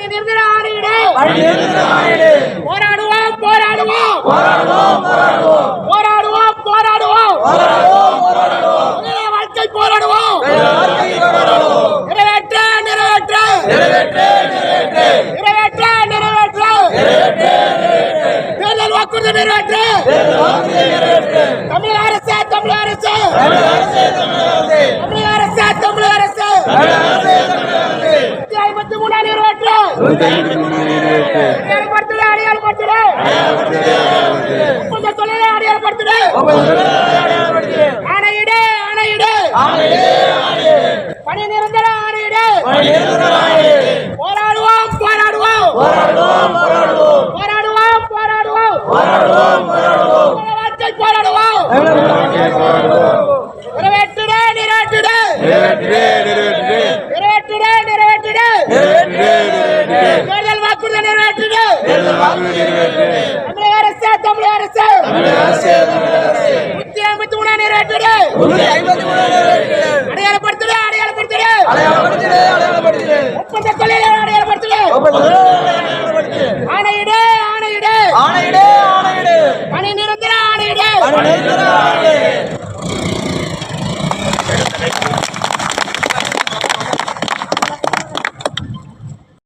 நிரந்தர ஆணையிடு போராடுவோம் போராடுவோம். போராடுவோம் போராடுவோம். உயிரை வாழ்க்கை போராடுவோம். நிறைவேற்ற நிறைவேற்ற. நிறைவேற்ற நிறைவேற்ற. தேர்தல் வாக்குறுதி நிறைவேற்ற. தமிழக அரசு தமிழக அரசு தமிழக அரசு தமிழக அரசு நூத்தி ஐம்பத்தி மூணா நிறைவேற்ற தொழிலை அடையாளப்படுத்துடு ஆணையிடு ஆணையிடு. பணி நிரந்தர ஆணையிடு போராடுவோம் போராடுவோம் போராடுவோம் போராடுவோம் வாழ்க்கை போராடுவோம் நிறைவேற்றுடு நிறைவேற்றுடு நிறைவேற்றுடு நிறைவேற்றுடு தேர்தல் வாக்குறுதி நிறைவேற்றுடு தமிழக அரசு தமிழக அரசு. நூத்தி ஐம்பத்தி மூணா நிறைவேற்றுடு. அடையாளப்படுத்துடு அடையாளப்படுத்துடு. ஒப்பந்த தொழிலை அடையாளப்படுத்துடு. ஆணையிடு ஆணையிடு. பணி நிரந்தர ஆணையிடு.